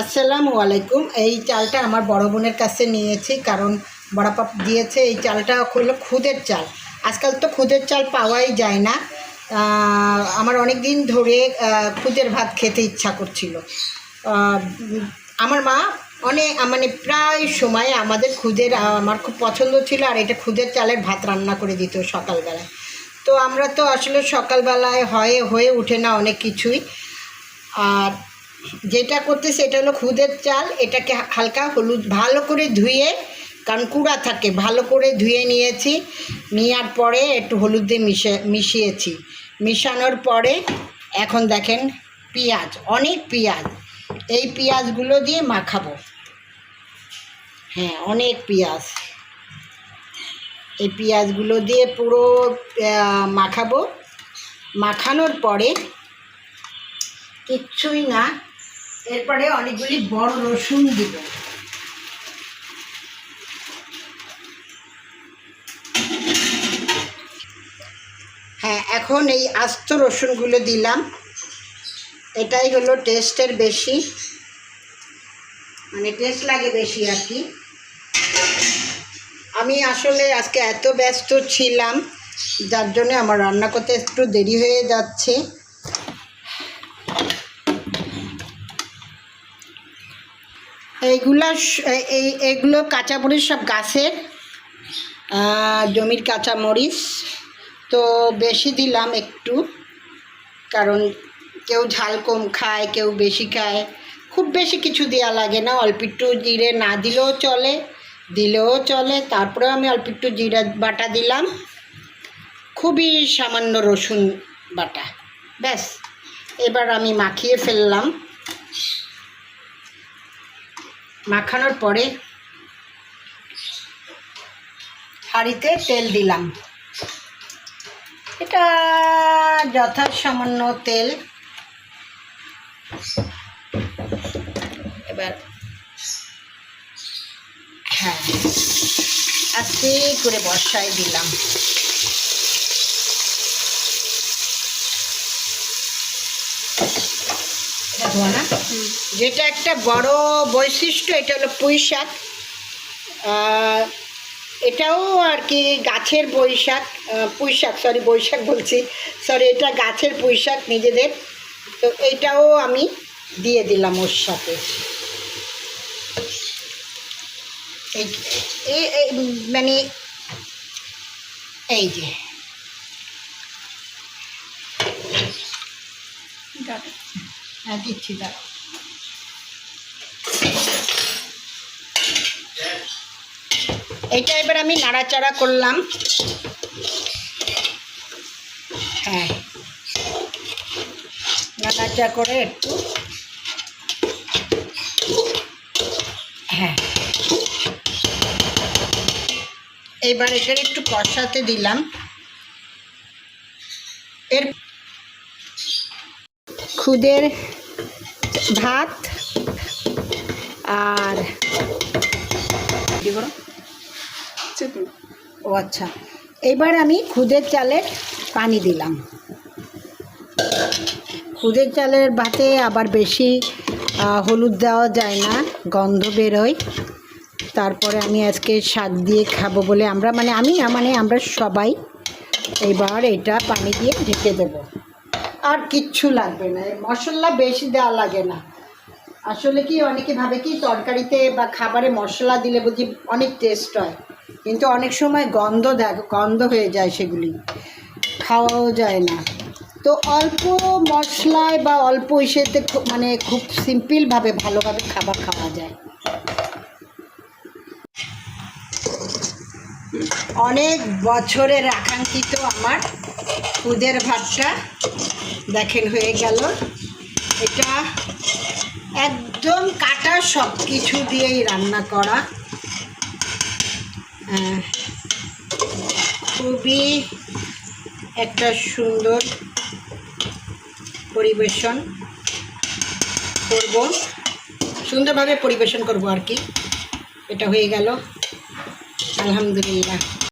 আসসালামু আলাইকুম। এই চালটা আমার বড় বোনের কাছে নিয়েছি, কারণ বড়াপাপ দিয়েছে। এই চালটা হলো খুদের চাল। আজকাল তো খুদের চাল পাওয়াই যায় না। আমার অনেক দিন ধরে খুদের ভাত খেতে ইচ্ছা করছিল। আমার মা অনেক মানে প্রায় সময় আমাদের খুদের আমার খুব পছন্দ ছিল, আর এটা খুদের চালের ভাত রান্না করে দিত সকালবেলায়। তো আমরা তো আসলে সকালবেলায় হয়ে হয়ে ওঠে না অনেক কিছুই। আর যেটা করতে সেটা হলো খুদের চাল, এটাকে হালকা হলুদ ভালো করে ধুয়ে, কারণ কুড়া থাকে, ভালো করে ধুয়ে নিয়েছি। নেওয়ার পরে একটু হলুদ দিয়ে মিশে, মিশিয়েছি। মিশানোর পরে এখন দেখেন পেঁয়াজ, অনেক পেঁয়াজ। এই পেঁয়াজগুলো দিয়ে মাখাবো। হ্যাঁ অনেক পেঁয়াজ। এই পেঁয়াজগুলো দিয়ে পুরো মাখাবো। মাখানোর পরে কিচ্ছুই না। এরপরে অনেকগুলি বড় রসুন দিব। হ্যাঁ এখন এই আস্ত রসুনগুলো দিলাম। এটাই হলো টেস্টের বেশি। মানে টেস্ট লাগে বেশি আর কি। আমি আসলে আজকে এত ব্যস্ত ছিলাম, যার জন্য আমার রান্না করতে একটু দেরি হয়ে যাচ্ছে। এইগুলা এই- এগুলো কাঁচামরিচ সব গাছের জমির কাঁচামরিচ। তো বেশি দিলাম একটু, কারণ কেউ ঝাল কম খায়, কেউ বেশি খায়। খুব বেশি কিছু দেওয়া লাগে না, অল্প একটু জিরে না দিলেও চলে দিলেও চলে। তারপরে আমি অল্প একটু জিরা বাটা দিলাম। খুবই সামান্য রসুন বাটা, ব্যাস। এবার আমি মাখিয়ে ফেললাম। মাখানোর পরে হাঁড়িতে তেল দিলাম। এটা যথাসামান্য তেল। এবার হ্যাঁ আস্তে করে বর্ষায় দিলাম। ধোয়া না? যেটা একটা বড় বৈশিষ্ট্য এটা হলো পুঁই শাক। এটাও আর কি গাছের বৈশাখ পুঁই শাক সরি বৈশাখ বলছি। সরি এটা গাছের পুঁই শাক নিজেদের। তো এইটাও আমি দিয়ে দিলাম ওর সাথে। এই- মানে এই যে। হ্যাঁ দিচ্ছি, দাঁড়াও। এইটা এবার আমি নাড়াচাড়া করলাম। হ্যাঁ। নাড়াচাড়া করে একটু। হ্যাঁ। এবার এটার একটু কষাতে দিলাম। এর খুদের ভাত আর ও আচ্ছা। এবার আমি খুদের চালের পানি দিলাম। খুদের চালের ভাতে আবার বেশি হলুদ দেওয়া যায় না গন্ধ বেরোয়। তারপরে আমি আজকে শাক দিয়ে খাব বলে আমরা মানে আমি না মানে আমরা সবাই এবার এটা পানি দিয়ে ঢেকে দেবো। আর কিচ্ছু লাগবে না। মশলা বেশি দেওয়া লাগে না। আসলে কি, অনেকে ভাবে কি, তরকারিতে বা খাবারে মশলা দিলে বুঝি অনেক টেস্ট হয়। কিন্তু অনেক সময় গন্ধ দেখ, গন্ধ হয়ে যায় সেগুলি। খাওয়াও যায় না। তো অল্প মশলায় বা অল্প ইসেতে মানে খুব সিম্পলভাবে ভালোভাবে খাবার খাওয়া যায়। অনেক বছরের আকাঙ্ক্ষিত আমার খুদের ভাতটা, দেখেন হয়ে গেল। এটা একদম কাটা সব কিছু দিয়েই রান্না করা। খুবই একটা সুন্দর পরিবেশন করব। সুন্দরভাবে পরিবেশন করব আর কি। এটা হয়ে গেল। আলহামদুলিল্লাহ।